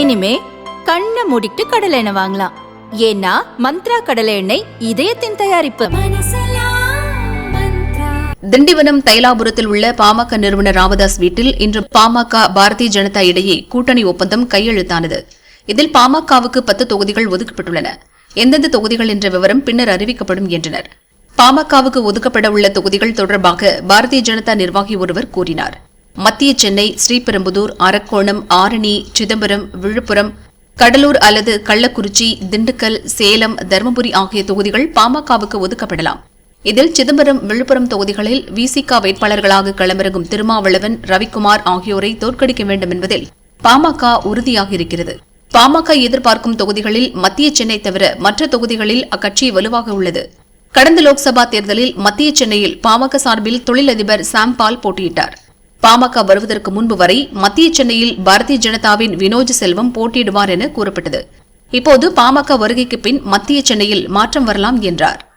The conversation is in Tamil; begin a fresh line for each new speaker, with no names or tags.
இனிமே கண்ணை மூடிட்டு கடலை எண்ணெய் வாங்கலாம். ஏன்னா மந்த்ரா கடலை எண்ணெய் இதயத்தின் தயாரிப்பு.
திண்டிவனம் தைலாபுரத்தில் உள்ள பாமக நிறுவனர் ராமதாஸ் வீட்டில் இன்று பாமக பாரதிய ஜனதா இடையே கூட்டணி ஒப்பந்தம் கையெழுத்தானது. இதில் பாமகவுக்கு பத்து தொகுதிகள் ஒதுக்கப்பட்டுள்ளன. எந்தெந்த தொகுதிகள் என்ற விவரம் பின்னர் அறிவிக்கப்படும் என்றனர். பாமகவுக்கு ஒதுக்கப்பட உள்ள தொகுதிகள் தொடர்பாக பாரதிய ஜனதா நிர்வாகி ஒருவர் கூறினார். மத்திய சென்னை ஸ்ரீபெரும்புதூர் அரக்கோணம் ஆரணி சிதம்பரம் விழுப்புரம் கடலூர் அல்லது கள்ளக்குறிச்சி திண்டுக்கல் சேலம் தருமபுரி ஆகிய தொகுதிகள் பாமகவுக்கு ஒதுக்கப்படலாம். இதில் சிதம்பரம் விழுப்புரம் தொகுதிகளில் விசிக வேட்பாளர்களாக களமிறங்கும் திருமாவளவன் ரவிக்குமார் ஆகியோரை தோற்கடிக்க வேண்டும் என்பதில் பாமக உறுதியாக இருக்கிறது பாமக எதிர்பார்க்கும் தொகுதிகளில் மத்திய சென்னை தவிர மற்ற தொகுதிகளில் அக்கட்சி வலுவாக உள்ளது. கடந்த லோக்சபா தேர்தலில் மத்திய சென்னையில் பாமக சார்பில் தொழிலதிபர் சாம் பால் போட்டியிட்டார். பாமக வருவதற்கு முன்பு வரை மத்திய சென்னையில் பாரதிய ஜனதாவின் வினோஜ் செல்வம் போட்டியிடுவார் என கூறப்பட்டது. இப்போது பாமக வருகைக்கு பின் மத்திய சென்னையில் மாற்றம் வரலாம் என்றார்.